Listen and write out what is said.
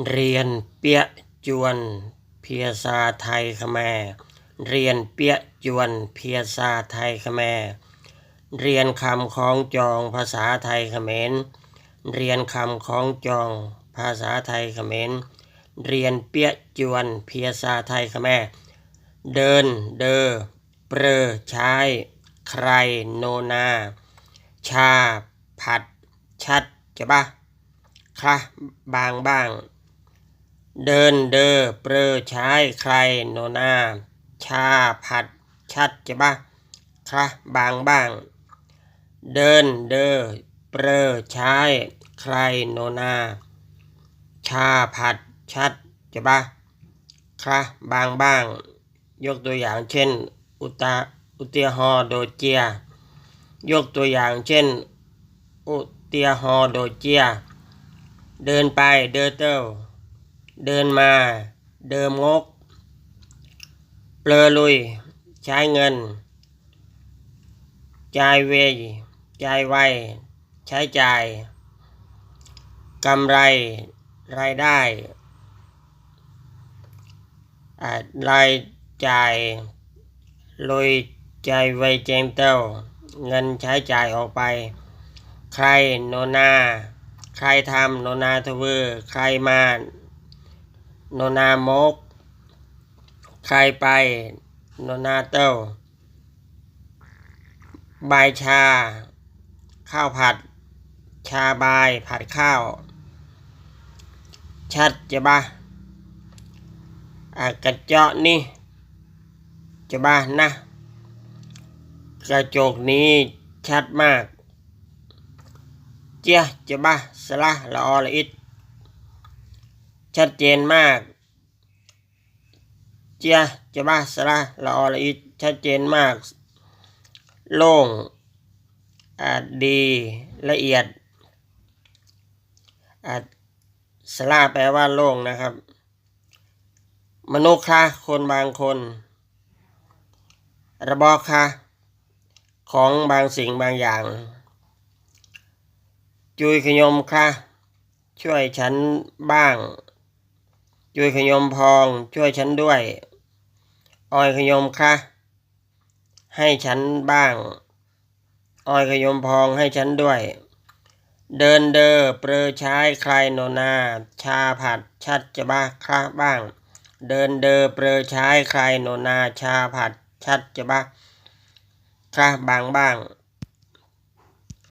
เรียนเปียจวนเพียซาไทยขแมเรียนเปียจวนเพียซาไทยขแมเรียนคำคล้องจองภาษาไทยเขมร เรียนคำคล้องจองภาษาไทยเขมร เรียนเปียจวนเพียซาไทยขแมเดินเดอเปรอใช้ใครโนนา ชาผัดชัดจะบ้าคะบางบ้าง เดินเดอเปรอใช้ใครโนนา ชาผัด ชัดจะบ้าคะบางบ้าง เดินเดอเปรอใช้ใครโนนา ชาผัด ชัดจะบ้าคะบางบ้าง ยกตัวอย่างเช่น อุตาอุเตียฮอโดเจีย ยกตัวอย่างเช่น อุเตียฮอโดเจีย เดินไปเดินเต้ เดินมา เดิมงก เปลือลุย ใช้เงิน จ่ายเวยจ่ายไว ใช้จ่าย กำไร รายได้อ่ารายจ่ายลุยจ่ายไวแจงเต้า เงินใช้จ่ายออกไป ใครโนนา ใครทำโนนาทเวอร์ ใครมา โนนามก ใครไป โนนาเต้าใบาชา ข้าวผัด ชาบาย ผัดข้าว ชัดจะบ้าอากระเจาะนี่ จะบ้านะ กระจกนี้ชัดมาก เจียจะบ้าสละละออละอิด ชัดเจนมาก เจียจะบ้าสละละอละอิดชัดเจนมาก โล่งอาดีละเอียดอาสลาแปลว่าโล่งนะครับ มนุษย์ค่ะคนบางคน ระบอกค่ะของบางสิ่งบางอย่าง จุยขยมค่ะช่วยฉันบ้าง จุยขยมพองช่วยฉันด้วย ออยขยมค่ะให้ฉันบ้าง ออยขยมพองให้ฉันด้วย เดินเดอเปรอใช้ใครโนนา ชาผัดชัดจะบ้าคราบ้าง เดินเดอเปรอใช้ใครโนนา ชาผัดชัดจะบ้าคราบางบ้าง